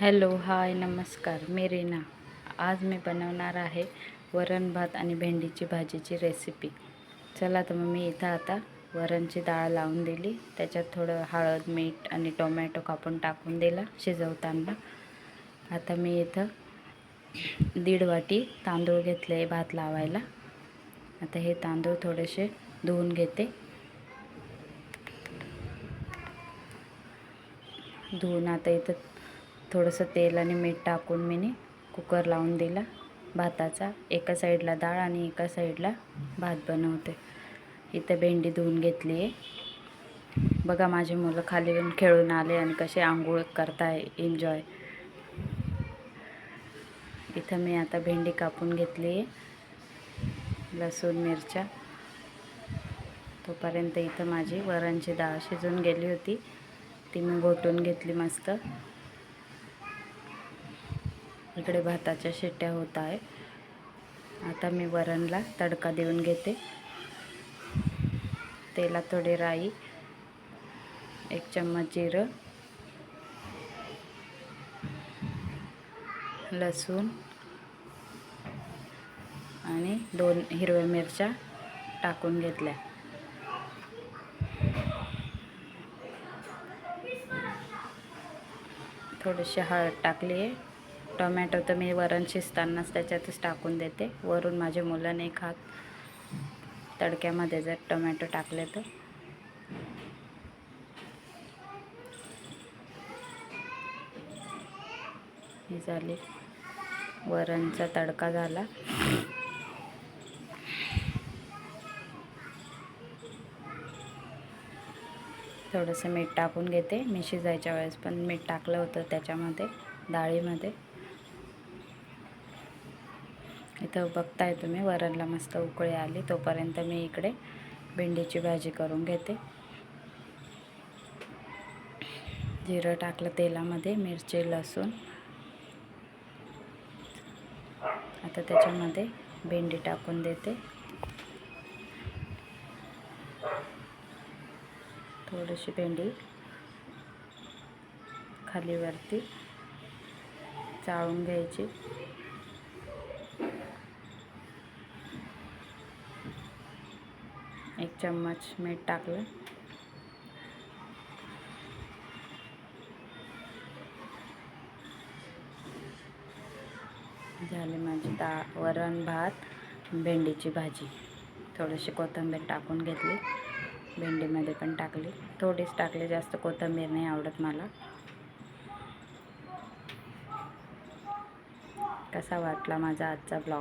Hello hi नमस्कार. मी रेना. आज मी बनवणार आहे वरण भात आणि भेंडीची भाजीची रेसिपी. चला तर मग मी इथं आता वरणची डाळ लावून दिली. त्याच्यात थोडं हळद मीठ आणि टोमॅटो कापून टाकून दिला शिजवताना. आता मी इथं दीड वाटी तांदूळ घेतले भात लावायला. आता हे तांदूळ थोडेसे धुवून घेते. धुवून आता इथं थोडंसं तेल आणि मीठ टाकून मी कुकर लावून दिला. भाताचा एका साईडला डाळ आणि एका साईडला भात बनवते. इथं भेंडी धुवून घेतली आहे. बघा माझी मुलं खाली येऊन खेळून आले आणि कसे आंघोळ करताय एन्जॉय इथं मी आता भेंडी कापून घेतली आहे. लसूण मिरच्या. तोपर्यंत इथं माझी वरांची डाळ शिजून गेली होती. ती मी घोटून घेतली मस्त. इकडे भाताच्या शिट्ट्या होत आहे आता मी वरणला तडका देऊन घेते. तेलात थोडी राई एक चम्मच जिरं लसूण आणि दोन हिरव्या मिरच्या टाकून घेतल्या. थोडीशी हळद टाकली आहे टोमॅटो तर मी वरण शिजतानाच त्याच्यातच टाकून देते. वरून माझे मुलं नाही खात तडक्यामध्ये जर टोमॅटो टाकले तर. ही झाली. वरणचा तडका झाला. थोडंसं मीठ टाकून घेते. मी शिजायच्या वेळेस पण मीठ टाकलं होतं त्याच्यामध्ये डाळीमध्ये. इथं बघताय तुम्ही वरणला मस्त उकळी आली तोपर्यंत मी इकडे भेंडीची भाजी करून घेते. जिरं टाकलं तेलामध्ये मिरची लसूण. आता त्याच्यामध्ये भेंडी टाकून देते. थोडीशी भेंडी खालीवरती चाळून घ्यायची. एक चम्मच मीठ टाकलं. झाले माझी दा वरण भात भेंडीची भाजी. थोडीशी कोथिंबीर टाकून घेतली. भेंडीमध्ये पण टाकली. थोडीच टाकली जास्त कोथिंबीर नाही आवडत मला. कसा वाटला माझा आजचा ब्लॉग?